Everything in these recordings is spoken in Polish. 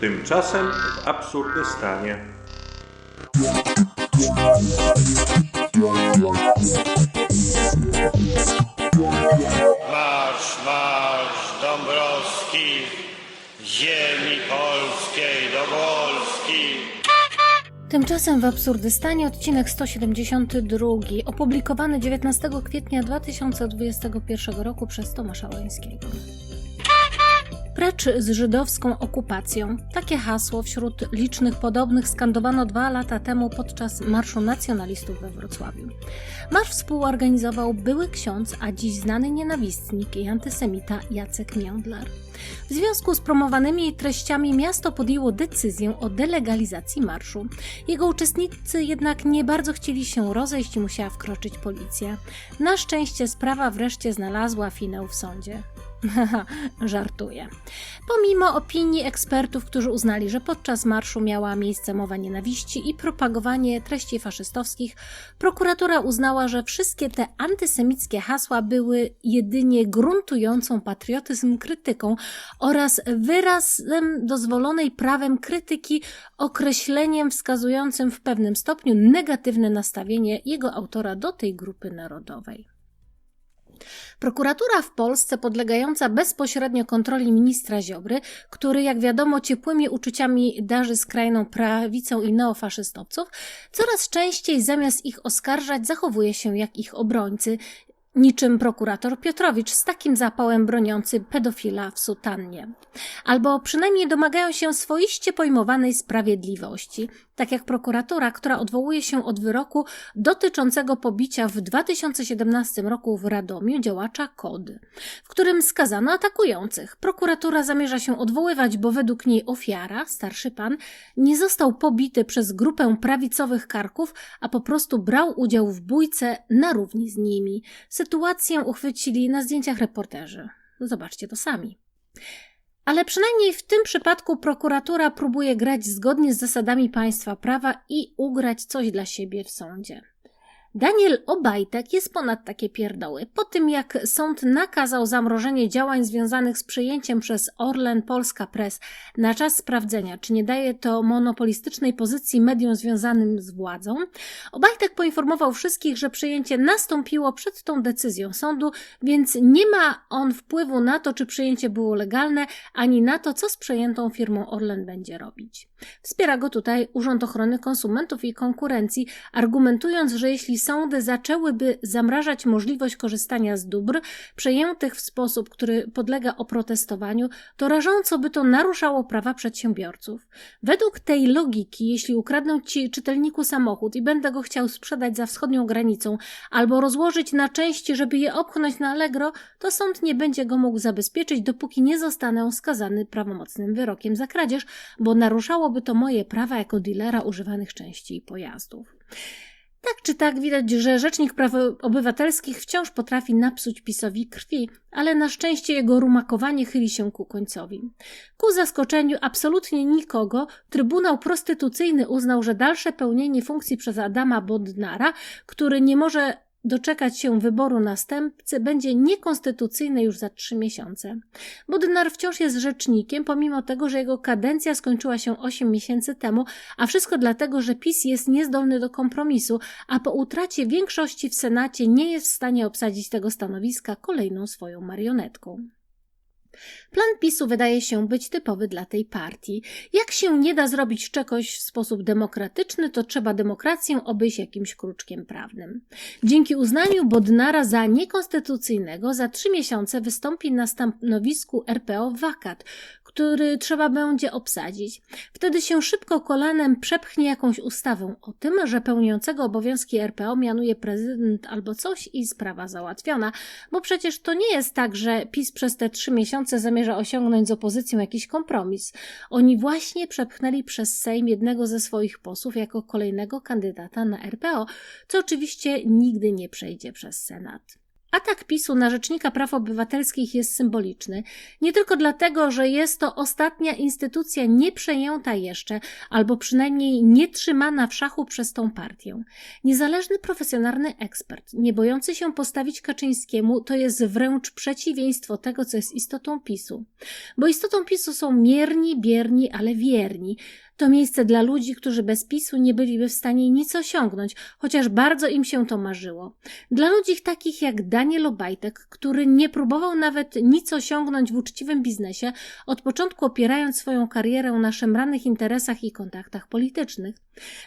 Tymczasem w Absurdystanie. Marsz, marsz Dąbrowski, ziemi polskiej do Polski. Tymczasem w Absurdystanie odcinek 172, opublikowany 19 kwietnia 2021 roku przez Tomasza Łańskiego. Precz z żydowską okupacją. Takie hasło wśród licznych podobnych skandowano dwa lata temu podczas Marszu Nacjonalistów we Wrocławiu. Marsz współorganizował były ksiądz, a dziś znany nienawistnik i antysemita Jacek Miądlar. W związku z promowanymi treściami miasto podjęło decyzję o delegalizacji marszu. Jego uczestnicy jednak nie bardzo chcieli się rozejść i musiała wkroczyć policja. Na szczęście sprawa wreszcie znalazła finał w sądzie. Żartuję. Pomimo opinii ekspertów, którzy uznali, że podczas marszu miała miejsce mowa nienawiści i propagowanie treści faszystowskich, prokuratura uznała, że wszystkie te antysemickie hasła były jedynie gruntującą patriotyzm krytyką oraz wyrazem dozwolonej prawem krytyki, określeniem wskazującym w pewnym stopniu negatywne nastawienie jego autora do tej grupy narodowej. Prokuratura w Polsce, podlegająca bezpośrednio kontroli ministra Ziobry, który, jak wiadomo, ciepłymi uczuciami darzy skrajną prawicą i neofaszystowców, coraz częściej zamiast ich oskarżać, zachowuje się jak ich obrońcy, niczym prokurator Piotrowicz z takim zapałem broniący pedofila w sutannie. Albo przynajmniej domagają się swoiście pojmowanej sprawiedliwości, tak jak prokuratura, która odwołuje się od wyroku dotyczącego pobicia w 2017 roku w Radomiu działacza KOD, w którym skazano atakujących. Prokuratura zamierza się odwoływać, bo według niej ofiara, starszy pan, nie został pobity przez grupę prawicowych karków, a po prostu brał udział w bójce na równi z nimi. Sytuację uchwycili na zdjęciach reporterzy. Zobaczcie to sami. Ale przynajmniej w tym przypadku prokuratura próbuje grać zgodnie z zasadami państwa prawa i ugrać coś dla siebie w sądzie. Daniel Obajtek jest ponad takie pierdoły. Po tym jak sąd nakazał zamrożenie działań związanych z przejęciem przez Orlen Polska Press na czas sprawdzenia, czy nie daje to monopolistycznej pozycji mediom związanym z władzą, Obajtek poinformował wszystkich, że przejęcie nastąpiło przed tą decyzją sądu, więc nie ma on wpływu na to, czy przejęcie było legalne, ani na to, co z przejętą firmą Orlen będzie robić. Wspiera go tutaj Urząd Ochrony Konsumentów i Konkurencji, argumentując, że jeśli sądy zaczęłyby zamrażać możliwość korzystania z dóbr przejętych w sposób, który podlega oprotestowaniu, to rażąco by to naruszało prawa przedsiębiorców. Według tej logiki, jeśli ukradnę ci czytelniku samochód i będę go chciał sprzedać za wschodnią granicą albo rozłożyć na części, żeby je opchnąć na Allegro, to sąd nie będzie go mógł zabezpieczyć, dopóki nie zostanę skazany prawomocnym wyrokiem za kradzież, bo naruszałoby to moje prawa jako dilera używanych części i pojazdów. Tak czy tak widać, że Rzecznik Praw Obywatelskich wciąż potrafi napsuć PiSowi krwi, ale na szczęście jego rumakowanie chyli się ku końcowi. Ku zaskoczeniu absolutnie nikogo Trybunał Prostytucyjny uznał, że dalsze pełnienie funkcji przez Adama Bodnara, który nie może doczekać się wyboru następcy będzie niekonstytucyjne już za trzy miesiące. Bodnar wciąż jest rzecznikiem, pomimo tego, że jego kadencja skończyła się osiem miesięcy temu, a wszystko dlatego, że PiS jest niezdolny do kompromisu, a po utracie większości w Senacie nie jest w stanie obsadzić tego stanowiska kolejną swoją marionetką. Plan PiSu wydaje się być typowy dla tej partii. Jak się nie da zrobić czegoś w sposób demokratyczny, to trzeba demokrację obejść jakimś kruczkiem prawnym. Dzięki uznaniu Bodnara za niekonstytucyjnego za trzy miesiące wystąpi na stanowisku RPO wakat, który trzeba będzie obsadzić. Wtedy się szybko kolanem przepchnie jakąś ustawę o tym, że pełniącego obowiązki RPO mianuje prezydent albo coś i sprawa załatwiona, bo przecież to nie jest tak, że PiS przez te trzy miesiące zamierza osiągnąć z opozycją jakiś kompromis. Oni właśnie przepchnęli przez Sejm jednego ze swoich posłów jako kolejnego kandydata na RPO, co oczywiście nigdy nie przejdzie przez Senat. Atak PiSu na Rzecznika Praw Obywatelskich jest symboliczny. Nie tylko dlatego, że jest to ostatnia instytucja nieprzejęta jeszcze, albo przynajmniej nie trzymana w szachu przez tą partię. Niezależny profesjonalny ekspert, nie bojący się postawić Kaczyńskiemu, to jest wręcz przeciwieństwo tego, co jest istotą PiSu. Bo istotą PiSu są mierni, bierni, ale wierni. To miejsce dla ludzi, którzy bez PiSu nie byliby w stanie nic osiągnąć, chociaż bardzo im się to marzyło. Dla ludzi takich jak Daniel Obajtek, który nie próbował nawet nic osiągnąć w uczciwym biznesie, od początku opierając swoją karierę na szemranych interesach i kontaktach politycznych.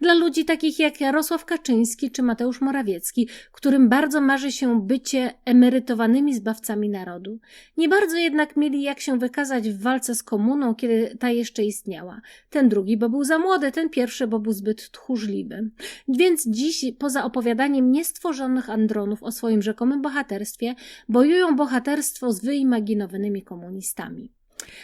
Dla ludzi takich jak Jarosław Kaczyński czy Mateusz Morawiecki, którym bardzo marzy się bycie emerytowanymi zbawcami narodu. Nie bardzo jednak mieli jak się wykazać w walce z komuną, kiedy ta jeszcze istniała. Ten drugi, bo był za młody, ten pierwszy, bo był zbyt tchórzliwy. Więc dziś, poza opowiadaniem niestworzonych andronów o swoim rzekomym bohaterstwie, bojują bohaterstwo z wyimaginowanymi komunistami.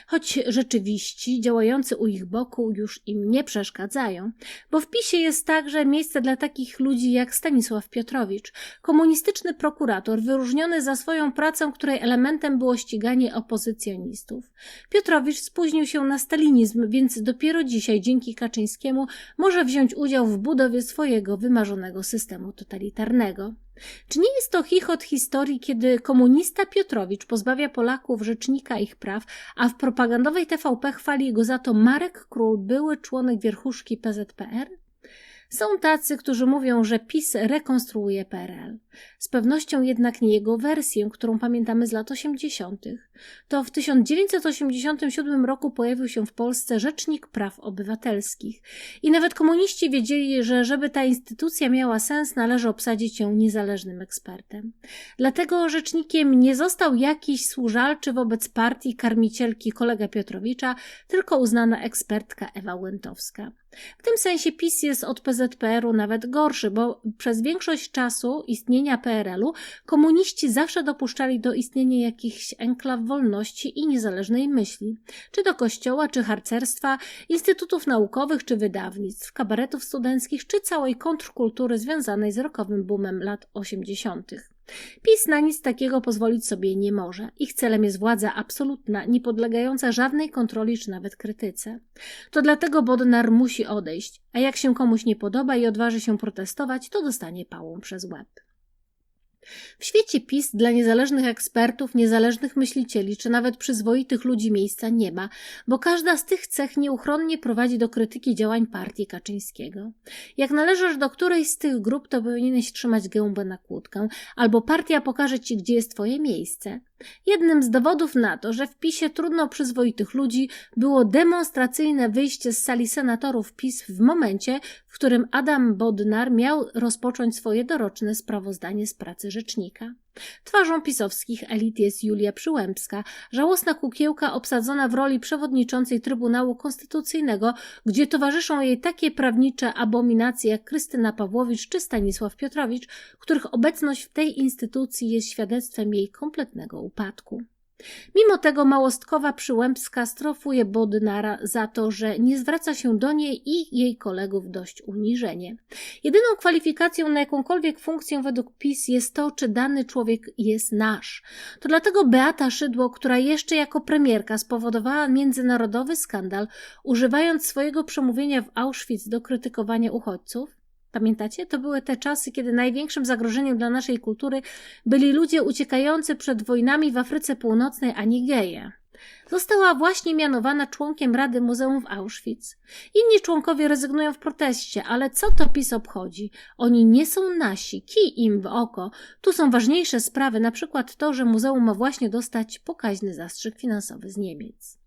Choć rzeczywiści, działający u ich boku, już im nie przeszkadzają, bo w PiSie jest także miejsce dla takich ludzi jak Stanisław Piotrowicz, komunistyczny prokurator wyróżniony za swoją pracę, której elementem było ściganie opozycjonistów. Piotrowicz spóźnił się na stalinizm, więc dopiero dzisiaj, dzięki Kaczyńskiemu, może wziąć udział w budowie swojego wymarzonego systemu totalitarnego. Czy nie jest to chichot historii, kiedy komunista Piotrowicz pozbawia Polaków rzecznika ich praw, a w propagandowej TVP chwali go za to Marek Król, były członek wierchuszki PZPR? Są tacy, którzy mówią, że PiS rekonstruuje PRL. Z pewnością jednak nie jego wersję, którą pamiętamy z lat 80. To w 1987 roku pojawił się w Polsce Rzecznik Praw Obywatelskich. I nawet komuniści wiedzieli, że żeby ta instytucja miała sens, należy obsadzić ją niezależnym ekspertem. Dlatego rzecznikiem nie został jakiś służalczy wobec partii karmicielki kolega Piotrowicza, tylko uznana ekspertka Ewa Łętowska. W tym sensie PiS jest od PZPR-u nawet gorszy, bo przez większość czasu istnienia PRL-u komuniści zawsze dopuszczali do istnienia jakichś enklaw wolności i niezależnej myśli, czy do kościoła, czy harcerstwa, instytutów naukowych, czy wydawnictw, kabaretów studenckich, czy całej kontrkultury związanej z rokowym boomem lat 80. PiS na nic takiego pozwolić sobie nie może. Ich celem jest władza absolutna, niepodlegająca żadnej kontroli czy nawet krytyce. To dlatego Bodnar musi odejść, a jak się komuś nie podoba i odważy się protestować, to dostanie pałą przez łeb. W świecie PiS dla niezależnych ekspertów, niezależnych myślicieli czy nawet przyzwoitych ludzi miejsca nie ma, bo każda z tych cech nieuchronnie prowadzi do krytyki działań partii Kaczyńskiego. Jak należysz do którejś z tych grup, to powinieneś trzymać gębę na kłódkę, albo partia pokaże ci, gdzie jest twoje miejsce. Jednym z dowodów na to, że w PiSie trudno przyzwoitych ludzi, było demonstracyjne wyjście z sali senatorów PiS w momencie, w którym Adam Bodnar miał rozpocząć swoje doroczne sprawozdanie z pracy rzecznika. Twarzą pisowskich elit jest Julia Przyłębska, żałosna kukiełka obsadzona w roli przewodniczącej Trybunału Konstytucyjnego, gdzie towarzyszą jej takie prawnicze abominacje jak Krystyna Pawłowicz czy Stanisław Piotrowicz, których obecność w tej instytucji jest świadectwem jej kompletnego upadku. Mimo tego małostkowa Przyłębska strofuje Bodnara za to, że nie zwraca się do niej i jej kolegów dość uniżenie. Jedyną kwalifikacją na jakąkolwiek funkcję według PiS jest to, czy dany człowiek jest nasz. To dlatego Beata Szydło, która jeszcze jako premierka spowodowała międzynarodowy skandal, używając swojego przemówienia w Auschwitz do krytykowania uchodźców, Pamiętacie? To były te czasy, kiedy największym zagrożeniem dla naszej kultury byli ludzie uciekający przed wojnami w Afryce Północnej, a nie geje. Została właśnie mianowana członkiem Rady Muzeum w Auschwitz. Inni członkowie rezygnują w proteście, ale co to PiS obchodzi? Oni nie są nasi, kij im w oko. Tu są ważniejsze sprawy, na przykład to, że muzeum ma właśnie dostać pokaźny zastrzyk finansowy z Niemiec.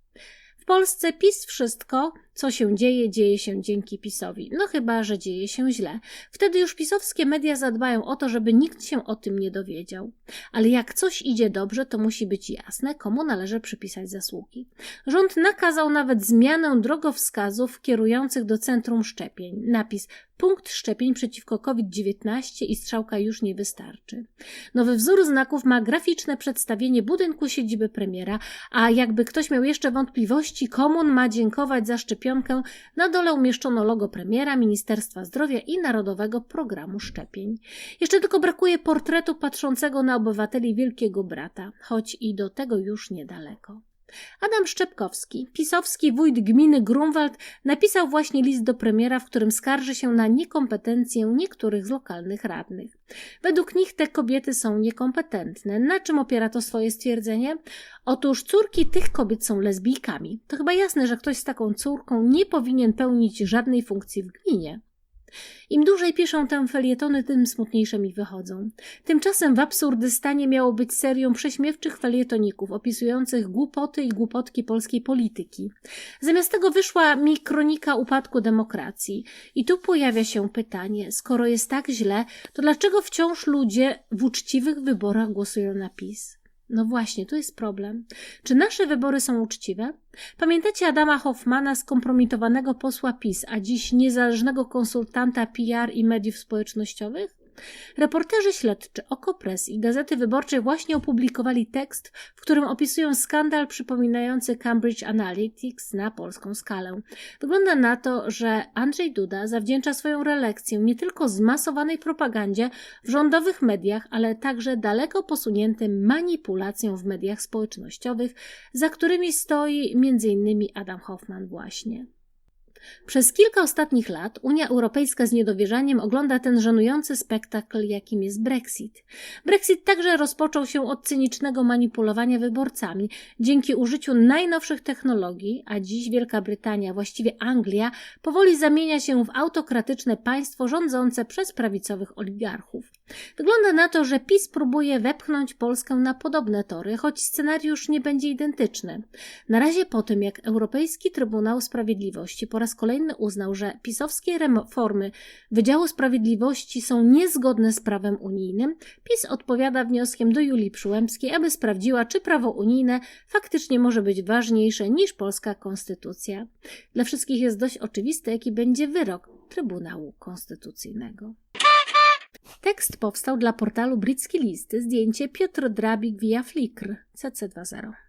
W Polsce PiS wszystko, co się dzieje, dzieje się dzięki PiSowi. No chyba, że dzieje się źle. Wtedy już pisowskie media zadbają o to, żeby nikt się o tym nie dowiedział. Ale jak coś idzie dobrze, to musi być jasne, komu należy przypisać zasługi. Rząd nakazał nawet zmianę drogowskazów kierujących do centrum szczepień. Napis punkt szczepień przeciwko COVID-19 i strzałka już nie wystarczy. Nowy wzór znaków ma graficzne przedstawienie budynku siedziby premiera, a jakby ktoś miał jeszcze wątpliwości, komu on ma dziękować za szczepienie, szczepionkę, na dole umieszczono logo premiera, Ministerstwa Zdrowia i Narodowego Programu Szczepień. Jeszcze tylko brakuje portretu patrzącego na obywateli Wielkiego Brata, choć i do tego już niedaleko. Adam Szczepkowski, pisowski wójt gminy Grunwald, napisał właśnie list do premiera, w którym skarży się na niekompetencję niektórych z lokalnych radnych. Według nich te kobiety są niekompetentne. Na czym opiera to swoje stwierdzenie? Otóż córki tych kobiet są lesbijkami. To chyba jasne, że ktoś z taką córką nie powinien pełnić żadnej funkcji w gminie. Im dłużej piszą te felietony, tym smutniejsze mi wychodzą. Tymczasem w Absurdystanie miało być serią prześmiewczych felietoników opisujących głupoty i głupotki polskiej polityki. Zamiast tego wyszła mi kronika upadku demokracji. I tu pojawia się pytanie, skoro jest tak źle, to dlaczego wciąż ludzie w uczciwych wyborach głosują na PiS? No właśnie, tu jest problem. Czy nasze wybory są uczciwe? Pamiętacie Adama Hoffmana, skompromitowanego posła PiS, a dziś niezależnego konsultanta PR i mediów społecznościowych? Reporterzy śledczy Okopres i Gazety Wyborczej właśnie opublikowali tekst, w którym opisują skandal przypominający Cambridge Analytics na polską skalę. Wygląda na to, że Andrzej Duda zawdzięcza swoją reelekcję nie tylko zmasowanej propagandzie w rządowych mediach, ale także daleko posuniętym manipulacjom w mediach społecznościowych, za którymi stoi m.in. Adam Hoffman właśnie. Przez kilka ostatnich lat Unia Europejska z niedowierzaniem ogląda ten żenujący spektakl, jakim jest Brexit. Brexit także rozpoczął się od cynicznego manipulowania wyborcami dzięki użyciu najnowszych technologii, a dziś Wielka Brytania, właściwie Anglia, powoli zamienia się w autokratyczne państwo rządzące przez prawicowych oligarchów. Wygląda na to, że PiS próbuje wepchnąć Polskę na podobne tory, choć scenariusz nie będzie identyczny. Na razie po tym, jak Europejski Trybunał Sprawiedliwości po raz kolejny uznał, że pisowskie reformy Wydziału Sprawiedliwości są niezgodne z prawem unijnym, PiS odpowiada wnioskiem do Julii Przyłębskiej, aby sprawdziła, czy prawo unijne faktycznie może być ważniejsze niż polska konstytucja. Dla wszystkich jest dość oczywiste, jaki będzie wyrok Trybunału Konstytucyjnego. Tekst powstał dla portalu Bricki Listy, zdjęcie Piotr Drabik via Flickr CC20.